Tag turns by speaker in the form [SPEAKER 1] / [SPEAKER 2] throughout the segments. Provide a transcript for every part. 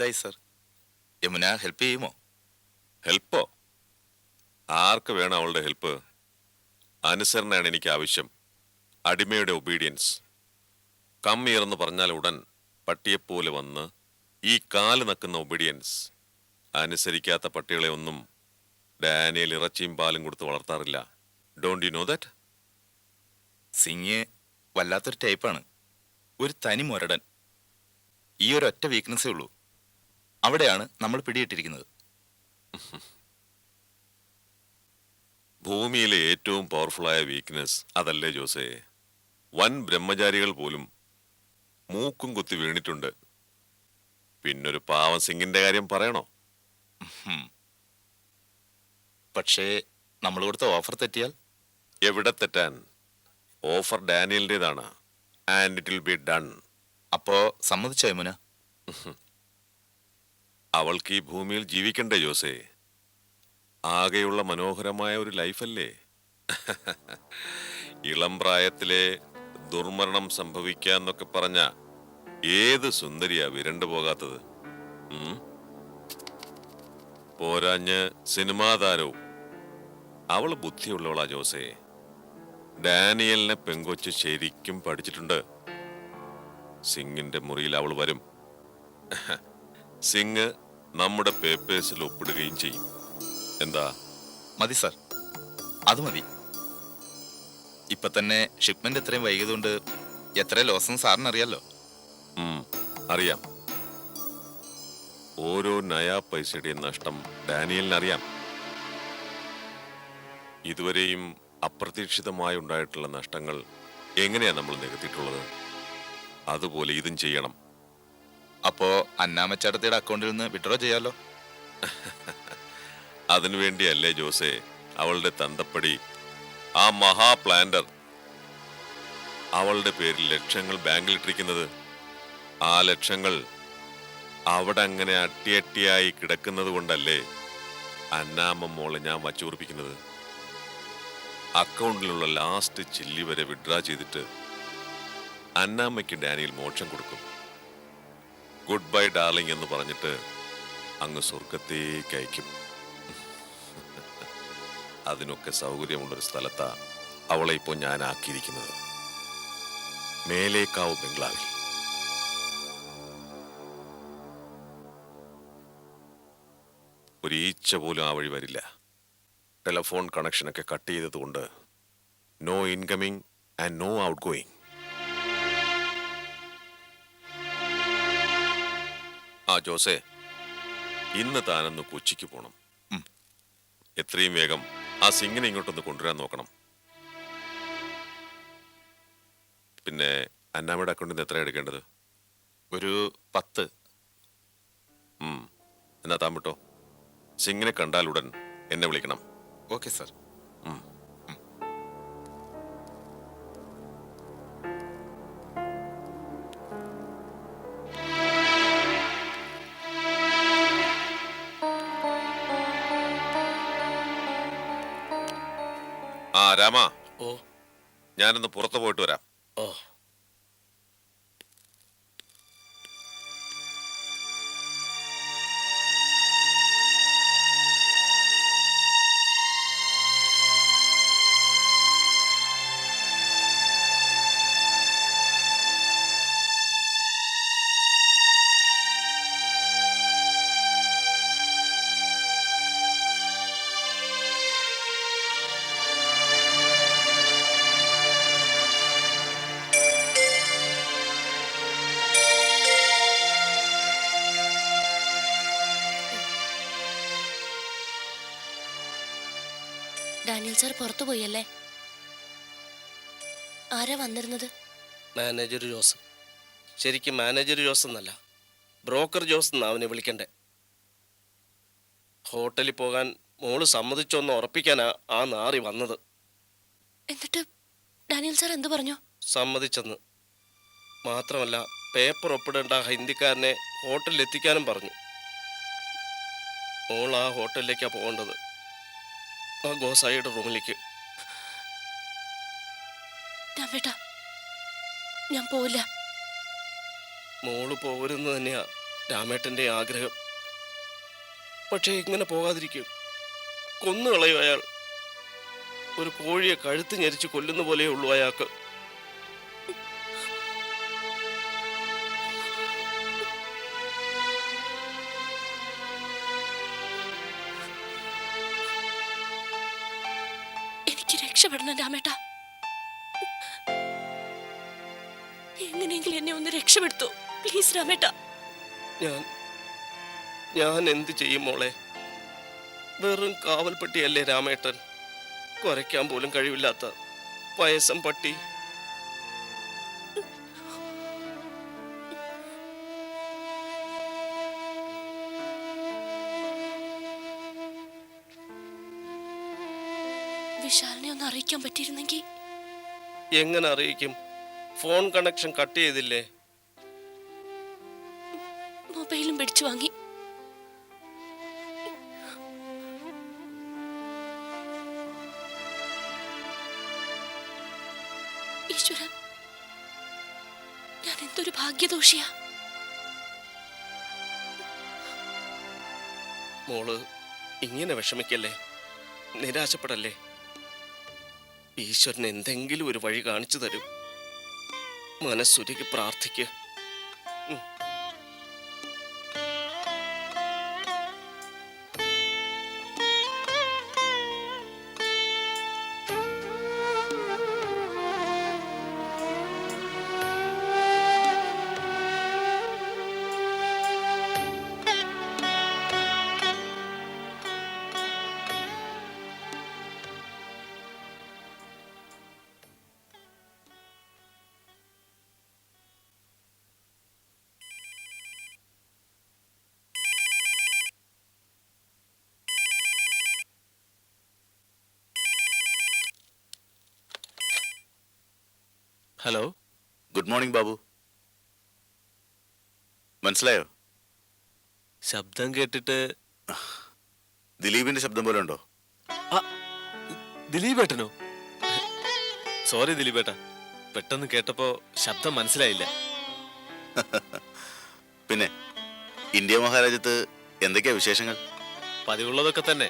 [SPEAKER 1] എന്തായി sir Yamuna help ചെയ്യുമോ?
[SPEAKER 2] ഹെൽപ്പോ ആർക്ക് വേണം അവളുടെ ഹെൽപ്പ് അനുസരണയാണ് എനിക്ക് ആവശ്യം. അടിമയുടെ ഒബീഡിയൻസ് കമ്മിയർന്ന് പറഞ്ഞാൽ ഉടൻ പട്ടിയെപ്പോലെ വന്ന് ഈ കാൽ നക്കുന്ന ഒബീഡിയൻസ് അനുസരിക്കാത്ത പട്ടികളെ ഒന്നും ഡാനിയൽ ഇറച്ചിയും പാലും കൊടുത്ത് വളർത്താറില്ല. Don't you know that
[SPEAKER 1] Singh വല്ലാത്തൊരു ടൈപ്പാണ് ഒരു തനി മുരടൻ. ഈ ഒരു ഒറ്റ വീക്ക്നെസ്സേ ഉള്ളൂ. അവിടെയാണ് നമ്മൾ പിടിയിട്ടിരിക്കുന്നത്.
[SPEAKER 2] ഭൂമിയിലെ ഏറ്റവും പവർഫുള്ളായ വീക്ക്നെസ് അതല്ലേ ജോസേ? വൻ ബ്രഹ്മചാരികൾ പോലും മൂക്കും കുത്തി വീണിട്ടുണ്ട്. പിന്നൊരു പാവം സിംഗിന്റെ കാര്യം പറയണോ?
[SPEAKER 1] പക്ഷേ നമ്മൾ കൊടുത്ത ഓഫർ തെറ്റിയാൽ?
[SPEAKER 2] എവിടെ തെറ്റാൻ? Offer ഡാനിയലിന്റെതാണ് and it will be done
[SPEAKER 1] അപ്പോ സമ്മതിച്ചോ യമുന?
[SPEAKER 2] അവൾക്ക് ഈ ഭൂമിയിൽ ജീവിക്കണ്ടേ ജോസേ? ആകെയുള്ള മനോഹരമായ ഒരു ലൈഫല്ലേ? ഇളം പ്രായത്തിലെ ദുർമരണം സംഭവിക്കാന്നൊക്കെ പറഞ്ഞ ഏത് സുന്ദരിയാ വിരണ്ടു പോകാത്തത്? പോരാഞ്ഞ് സിനിമാ താരവും അവൾ ബുദ്ധിയുള്ളവളാ ജോസേ. ഡാനിയലിനെ പെങ്കൊച്ച് ശരിക്കും പഠിച്ചിട്ടുണ്ട്. സിംഗിന്റെ മുറിയിൽ അവൾ വരും. സിംഗ് നമ്മുടെ പേപ്പേഴ്സിൽ ഒപ്പിടുകയും ചെയ്യും. എന്താ?
[SPEAKER 1] മതി സർ. അത് മതി. ഇപ്പൊ തന്നെ ഷിപ്മെന്റ് ഇത്രയും വൈകിയതുകൊണ്ട് എത്ര ലോസം സാറിന് അറിയാലോ.
[SPEAKER 2] അറിയാം. ഓരോ നയാ പൈസയുടെയും നഷ്ടം ഡാനിയലിന് അറിയാം. ഇതുവരെയും അപ്രതീക്ഷിതമായി ഉണ്ടായിട്ടുള്ള നഷ്ടങ്ങൾ എങ്ങനെയാ നമ്മൾ നികത്തിയിട്ടുള്ളത്? അതുപോലെ ഇതും ചെയ്യണം.
[SPEAKER 1] അപ്പോ അന്നാമച്ചേട്ടത്തിയുടെ അക്കൗണ്ടിൽ നിന്ന് വിഡ്രോ ചെയ്യാലോ?
[SPEAKER 2] അതിനുവേണ്ടിയല്ലേ ജോസേ അവളുടെ തന്തപ്പടി. ആ മഹാ പ്ലാന്റർ അവളുടെ പേരിൽ ലക്ഷങ്ങൾ ബാങ്കിൽ ബാങ്കിലിട്ടിരിക്കുന്നത് ആ ലക്ഷങ്ങൾ അവിടെ അങ്ങനെ അട്ടിയട്ടിയായി കിടക്കുന്നത് കൊണ്ടല്ലേ അന്നാമ്മ മോളെ ഞാൻ വച്ചുറപ്പിക്കുന്നത്. അക്കൗണ്ടിലുള്ള ലാസ്റ്റ് ചില്ലി വരെ വിഡ്രാ ചെയ്തിട്ട് അന്നാമ്മയ്ക്ക് ഡാനിയിൽ മോക്ഷം കൊടുക്കും. ഗുഡ് ബൈ ഡാർലിംഗ് എന്ന് പറഞ്ഞിട്ട് അങ്ങ് സ്വർഗത്തേക്ക് അയക്കും. അതിനൊക്കെ സൗകര്യമുള്ളൊരു സ്ഥലത്താ അവളെ ഇപ്പോൾ ഞാൻ ആക്കിയിരിക്കുന്നത് മേലേക്കാവ് ബംഗ്ലാവിൽ. ഒരീച്ച പോലും ആ വഴി വരില്ല. ടെലഫോൺ കണക്ഷനൊക്കെ കട്ട് ചെയ്തതുകൊണ്ട് no incoming and no outgoing ജോസേ ഇന്ന് താനൊന്ന് കൊച്ചിക്ക് പോണം. എത്രയും വേഗം ആ സിംഗിനെ ഇങ്ങോട്ടൊന്ന് കൊണ്ടുവരാൻ നോക്കണം. പിന്നെ അന്നാമ്മയുടെ അക്കൗണ്ടിൽ നിന്ന് എത്ര എടുക്കേണ്ടത്?
[SPEAKER 1] ഒരു പത്ത്.
[SPEAKER 2] എന്നാ താൻ വിട്ടോ? സിംഗിനെ കണ്ടാലുടൻ എന്നെ വിളിക്കണം.
[SPEAKER 1] Okay sir.
[SPEAKER 2] രാമ.
[SPEAKER 3] ഓ.
[SPEAKER 2] ഞാനൊന്ന് പുറത്തു പോയിട്ട് വരാം.
[SPEAKER 3] ഓ.
[SPEAKER 4] ഡാനിയൽ സാർ പുറത്തു പോയല്ലേ? ആരാ വന്നിരുന്നത്?
[SPEAKER 3] Manager Jose. ശരിക്കും മാനേജർ ജോസ് എന്നല്ല ബ്രോക്കർ ജോസ് എന്നാ അവനെ വിളിക്കണ്ടേ. ഹോട്ടലിൽ പോകാൻ മോൾ സമ്മതിച്ചോന്ന് ഉറപ്പിക്കാനാ ആ നാറി വന്നത്.
[SPEAKER 4] എന്നിട്ട് ഡാനിയൽ സാർ എന്ത് പറഞ്ഞു?
[SPEAKER 3] സമ്മതിച്ചെന്ന്. മാത്രമല്ല പേപ്പർ ഒപ്പിടേണ്ട ഹിന്ദിക്കാരനെ ഹോട്ടലിൽ എത്തിക്കാനും പറഞ്ഞു. മോൾ ആ ഹോട്ടലിലേക്കാണ് പോകേണ്ടത്. ആ ഗോസായിയുടെ റൂമിലേക്ക്.
[SPEAKER 4] ഞാൻ പോവില്ല.
[SPEAKER 3] മോൾ പോകരുന്ന് തന്നെയാ രാമേട്ടന്റെ ആഗ്രഹം. പക്ഷേ ഇങ്ങനെ പോകാതിരിക്കും. കൊന്നുകളയും അയാൾ. ഒരു കോഴിയെ കഴുത്ത് ഞെരിച്ച് കൊല്ലുന്ന പോലെയേ ഉള്ളൂ അയാൾക്ക്.
[SPEAKER 4] രക്ഷപ്പെടണം രാമേട്ട. എങ്ങനെയെങ്കിലും എന്നെ ഒന്ന് രക്ഷപ്പെടുത്തു. പ്ലീസ് രാമേട്ട.
[SPEAKER 3] ഞാൻ ഞാൻ എന്ത് ചെയ്യും മോളെ? വെറും കാവൽപ്പട്ടിയല്ലേ രാമേട്ടൻ? കുരയ്ക്കാൻ പോലും കഴിവില്ലാത്ത വയസ്സം പട്ടി.
[SPEAKER 4] വിശാലിനെ ഒന്ന് അറിയിക്കാൻ പറ്റിയിരുന്നെങ്കിൽ
[SPEAKER 3] എങ്ങനെ അറിയിക്കും? ഫോൺ കണക്ഷൻ കട്ട് ചെയ്തില്ലേ?
[SPEAKER 4] മൊബൈലും പിടിച്ചു വാങ്ങി. ഈശ്വര ഞാൻ എന്തൊരു ഭാഗ്യദോഷിയാ.
[SPEAKER 3] മോൾ ഇങ്ങനെ വിഷമിക്കല്ലേ? നിരാശപ്പെടല്ലേ? ഈശ്വരൻ എന്തെങ്കിലും ഒരു വഴി കാണിച്ചു തരും. മനസ്സുരുക്കി പ്രാർത്ഥിക്ക്.
[SPEAKER 5] ഹലോ
[SPEAKER 1] ഗുഡ് മോർണിംഗ് ബാബു മനസ്സിലായോ?
[SPEAKER 5] ശബ്ദം കേട്ടിട്ട്
[SPEAKER 1] ദിലീപിന്റെ ശബ്ദം പോലെ ഉണ്ടോ?
[SPEAKER 5] ദിലീപ് ഏട്ടനോ സോറി ദിലീപ് ഏട്ടാ പെട്ടെന്ന് കേട്ടപ്പോ ശബ്ദം മനസ്സിലായില്ല.
[SPEAKER 1] പിന്നെ ഇന്ത്യ മഹാരാജ്യത്ത് എന്തൊക്കെയാ വിശേഷങ്ങൾ?
[SPEAKER 5] പതിവുള്ളതൊക്കെ തന്നെ.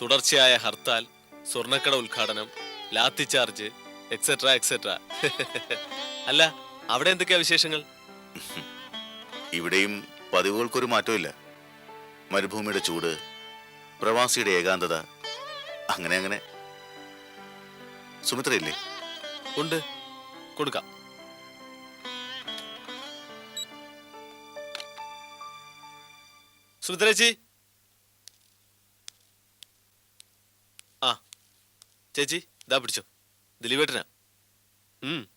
[SPEAKER 5] തുടർച്ചയായ ഹർത്താൽ സ്വർണക്കട ഉദ്ഘാടനം ലാത്തി ചാർജ് എക്സെട്ര എക്സെട്ര അല്ല അവിടെ എന്തൊക്കെയാ വിശേഷങ്ങൾ?
[SPEAKER 1] ഇവിടെയും പതിവുകൾക്കൊരു മാറ്റമില്ല മരുഭൂമിയുടെ ചൂട് പ്രവാസിയുടെ ഏകാന്തത അങ്ങനെ അങ്ങനെ. സുമിത്രയില്ലേ?
[SPEAKER 5] ഉണ്ട്. കൊടുക്കാം. സുമിത്രേച്ചി? ആ ചേച്ചി ഇതാ പിടിച്ചോ. ദിലീപേട്ടനാ. ഉം.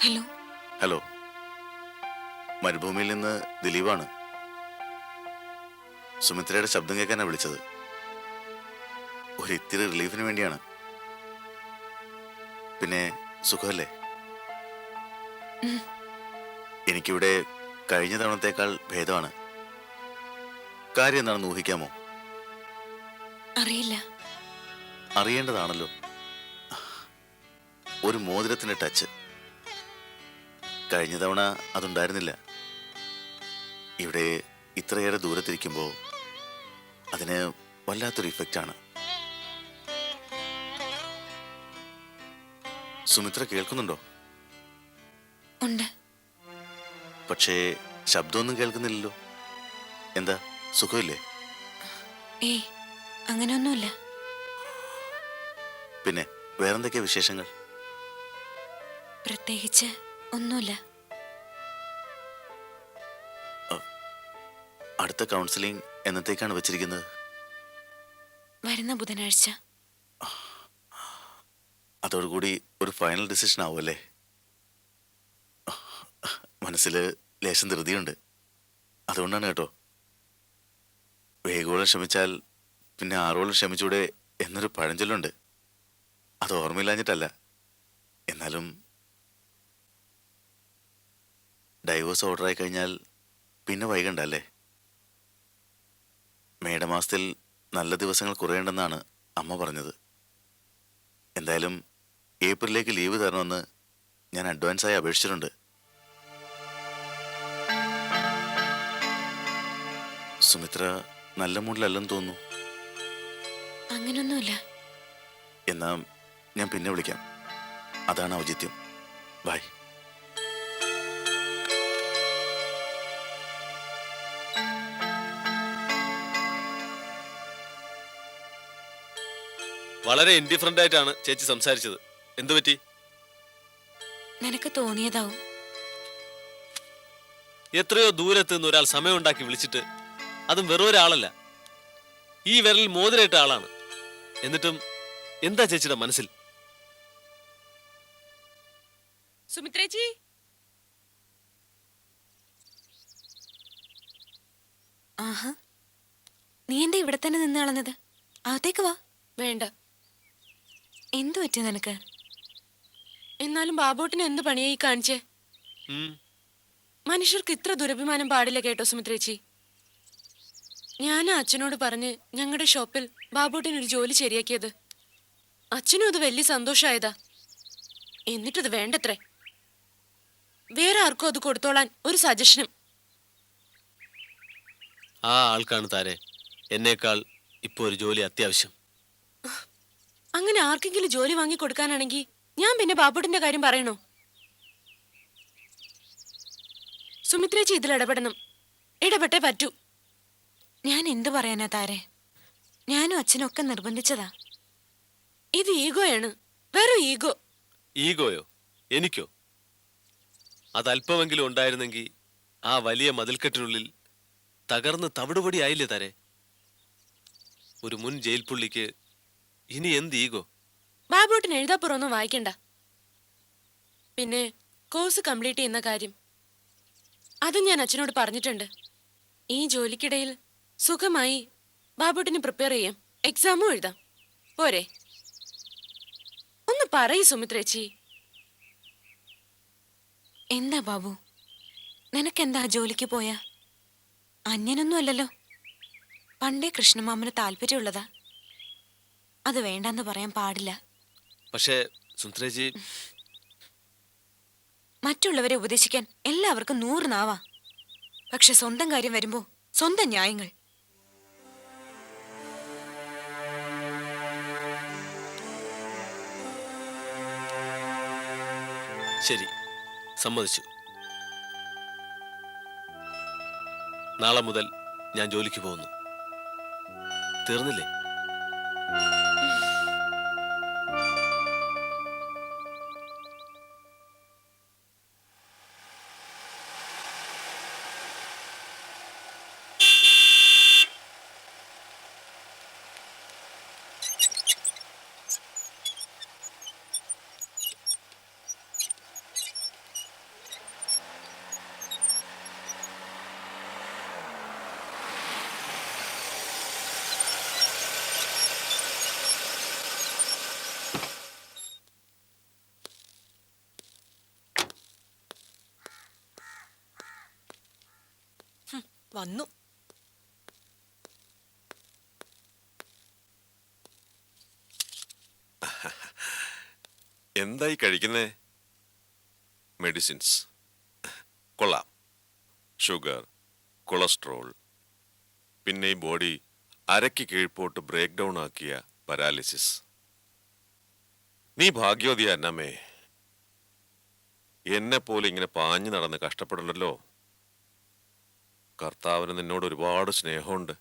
[SPEAKER 4] ഹലോ.
[SPEAKER 1] ഹലോ. മരുഭൂമിയിൽ നിന്ന് ദിലീപാണ്. സുമിത്രയുടെ ശബ്ദം കേൾക്കാനാണ് വിളിച്ചത്. ഒരു ഇത്തിരി റിലീഫിന് വേണ്ടിയാണ്. പിന്നെ സുഖമല്ലേ? എനിക്കിവിടെ കഴിഞ്ഞ തവണത്തേക്കാൾ ഭേദമാണ്. കാര്യം എന്താണെന്ന് ഊഹിക്കാമോ?
[SPEAKER 4] അറിയില്ല.
[SPEAKER 1] അറിയേണ്ടതാണല്ലോ. ഒരു മോതിരത്തിന്റെ ടച്ച്. കഴിഞ്ഞ തവണ അതുണ്ടായിരുന്നില്ല. ഇവിടെ ഇത്രയേറെ ദൂരത്തിരിക്കുമ്പോൾ അതിന് വല്ലാത്തൊരു ആണ്. സുമിത്ര കേൾക്കുന്നുണ്ടോ?
[SPEAKER 4] ഉണ്ട്.
[SPEAKER 1] പക്ഷേ ശബ്ദമൊന്നും കേൾക്കുന്നില്ലല്ലോ. എന്താ സുഖമില്ലേ?
[SPEAKER 4] ഏയ് അങ്ങനെയൊന്നുമില്ല.
[SPEAKER 1] പിന്നെ വേറെന്തൊക്കെയാ വിശേഷങ്ങൾ?
[SPEAKER 4] പ്രത്യേകിച്ച് ഒന്നുമില്ല.
[SPEAKER 1] അടുത്ത കൗൺസിലിംഗ് എന്നത്തേക്കാണ് വെച്ചിരിക്കുന്നത്?
[SPEAKER 4] വരുന്ന ബുധനാഴ്ച.
[SPEAKER 1] അതോടുകൂടി ഒരു ഫൈനൽ ഡിസിഷൻ ആവുമല്ലേ? മനസ്സിൽ ലേശം ധൃതിയുണ്ട്. അതുകൊണ്ടാണ് കേട്ടോ. വേഗോളം ക്ഷമിച്ചാൽ പിന്നെ ആറോളം ക്ഷമിച്ചൂടെ എന്നൊരു പഴഞ്ചൊല്ലുണ്ട്. അത് ഓർമ്മയില്ലാഞ്ഞിട്ടല്ല. എന്നാലും
[SPEAKER 6] ഡൈവോഴ്സ് ഓർഡറായി കഴിഞ്ഞാൽ പിന്നെ വൈകണ്ടല്ലേ? മേടമാസത്തിൽ നല്ല ദിവസങ്ങൾ കുറയേണ്ടെന്നാണ് അമ്മ പറഞ്ഞത്. എന്തായാലും ഏപ്രിലേക്ക് ലീവ് തരണമെന്ന് ഞാൻ അഡ്വാൻസായി അപേക്ഷിച്ചിട്ടുണ്ട്. സുമിത്ര നല്ല മൂഡിലല്ലെന്ന് തോന്നുന്നു.
[SPEAKER 4] അങ്ങനൊന്നുമില്ല.
[SPEAKER 6] എന്നാ ഞാൻ പിന്നെ വിളിക്കാം. അതാണ് ഔചിത്യം. ബൈ.
[SPEAKER 5] വളരെ ഇൻഡിഫറന്റ് ആയിട്ടാണ് ചേച്ചി സംസാരിച്ചത്. എന്തു പറ്റി?
[SPEAKER 4] നിനക്ക് തോന്നിയതാവും.
[SPEAKER 5] എത്രയോ ദൂരത്ത് നിന്ന് ഒരാൾ സമയമുണ്ടാക്കി വിളിച്ചിട്ട് അതും വെറും ഒരാളല്ല ഈ വിരലിൽ മോതിരയിട്ട ആളാണ്. എന്നിട്ടും എന്താ ചേച്ചിയുടെ മനസ്സിൽ?
[SPEAKER 4] സുമിത്രേച്ചി? ആഹാ. നീ എന്താ ഇവിടെ തന്നെ നിന്ന് കളഞ്ഞത്? അകത്തേക്ക് വാ. വേണ്ട. എന്തു പറ്റി നിനക്ക്? എന്നാലും ബാബോട്ടിന് എന്ത് പണിയായി കാണിച്ചേ? മനുഷ്യർക്ക് ഇത്ര ദുരഭിമാനം പാടില്ല കേട്ടോ സുമിത്രേച്ചി. ഞാൻ അച്ഛനോട് പറഞ്ഞ് ഞങ്ങളുടെ ഷോപ്പിൽ ബാബോട്ടിന് ഒരു ജോലി ശരിയാക്കിയത്. അച്ഛനും അത് വലിയ സന്തോഷമായതാ എന്നിട്ടത് വേണ്ടത്രേ? വേറെ ആർക്കും അത് കൊടുത്തോളാൻ ഒരു സജഷനും.
[SPEAKER 5] ആ ആൾക്കാണ് താരെ. എന്നേക്കാൾ ഇപ്പോൾ ഒരു ജോലി അത്യാവശ്യം.
[SPEAKER 4] അങ്ങനെ ആർക്കെങ്കിലും ജോലി വാങ്ങി കൊടുക്കാനാണെങ്കിൽ ഞാൻ പിന്നെ ബാബുട്ടിന്റെ കാര്യം പറയണോ? സുമിത്രേച്ചി ഇതിൽ ഇടപെടണം. ഇടപെട്ടേ പറ്റൂ. ഞാൻ എന്തു പറയാനാ താരെ? ഞാനും അച്ഛനും ഒക്കെ നിർബന്ധിച്ചതാ. ഇത് ഈഗോയാണ്. വെറും ഈഗോ.
[SPEAKER 5] ഈഗോയോ? എനിക്കോ? അത് അല്പമെങ്കിലും ഉണ്ടായിരുന്നെങ്കിൽ ആ വലിയ മതിൽക്കെട്ടിനുള്ളിൽ തകർന്ന് തവിടുപൊടി ആയില്ലേ താരെ? ഒരു മുൻ ജയിൽ പുള്ളിക്ക് ഇനി എന്ത് ഈഗോ?
[SPEAKER 4] ബാബുട്ടിന് എഴുതാപ്പുറമൊന്നും വായിക്കണ്ട. പിന്നെ കോഴ്സ് കംപ്ലീറ്റ് ചെയ്യുന്ന കാര്യം. അതും ഞാൻ അച്ഛനോട് പറഞ്ഞിട്ടുണ്ട്. ഈ ജോലിക്കിടയിൽ സുഖമായി ബാബുട്ടിന് പ്രിപ്പയർ ചെയ്യാം. എക്സാമും എഴുതാം. പോരെ? ഒന്ന് പറയൂ സുമിത്രേച്ചി എന്താ ബാബു? നിനക്കെന്താ ജോലിക്ക് പോയാ? അന്യനൊന്നും അല്ലല്ലോ. പണ്ടേ കൃഷ്ണമാമന് താല്പര്യമുള്ളതാ. അത് വേണ്ടെന്ന് പറയാൻ പാടില്ല.
[SPEAKER 5] പക്ഷേ സുന്ദരജി
[SPEAKER 4] മറ്റുള്ളവരെ ഉപദേശിക്കാൻ എല്ലാവർക്കും നൂറ് നാവാ. പക്ഷെ സ്വന്തം കാര്യം വരുമ്പോ സ്വന്തം ന്യായങ്ങൾ.
[SPEAKER 5] ശരി സമ്മതിച്ചു. നാളെ മുതൽ ഞാൻ ജോലിക്ക് പോകുന്നു. തീർന്നില്ലേ?
[SPEAKER 4] വന്നു.
[SPEAKER 2] എന്തായി കഴിക്കുന്നേ? മെഡിസിൻസ് കൊള്ളാം. ഷുഗർ കൊളസ്ട്രോൾ പിന്നെ ഈ ബോഡി അരയ്ക്ക് കീഴ്പോട്ട് ബ്രേക്ക് ഡൗൺ ആക്കിയ പരാലിസിസ് നീ ഭാഗ്യവതിയ അന്നമ്മേ. എന്നെ പോലെ ഇങ്ങനെ പാഞ്ഞു നടന്ന് കഷ്ടപ്പെടണ്ടല്ലോ കർത്താവിന് നിന്നോട് ഒരുപാട് സ്നേഹമുണ്ട്.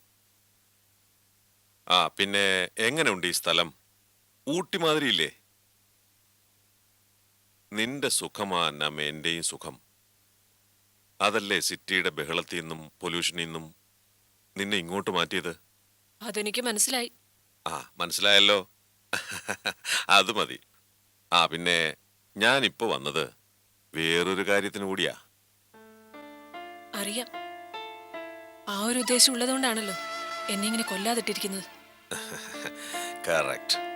[SPEAKER 2] ആ പിന്നെ എങ്ങനെയുണ്ട് ഈ സ്ഥലം? ഊട്ടി മാതിരിയില്ലേ നിന്റെ സുഖമാ അന്നമ്മ എന്റെയും സുഖം. അതല്ലേ സിറ്റിയുടെ ബഹളത്തിൽ നിന്നും പൊല്യൂഷനിൽ നിന്നും നിന്നെ ഇങ്ങോട്ട് മാറ്റിയത്?
[SPEAKER 4] അതെനിക്ക് മനസ്സിലായി.
[SPEAKER 2] ആ മനസ്സിലായല്ലോ. അത് മതി. ആ പിന്നെ ഞാനിപ്പോ വന്നത് വേറൊരു കാര്യത്തിന് കൂടിയാ.
[SPEAKER 7] അറിയാം. ആ ഒരു ഉദ്ദേശം ഉള്ളതുകൊണ്ടാണല്ലോ എന്നെ ഇങ്ങനെ കൊല്ലാതിട്ടിരിക്കുന്നത്.
[SPEAKER 2] കറക്റ്റ്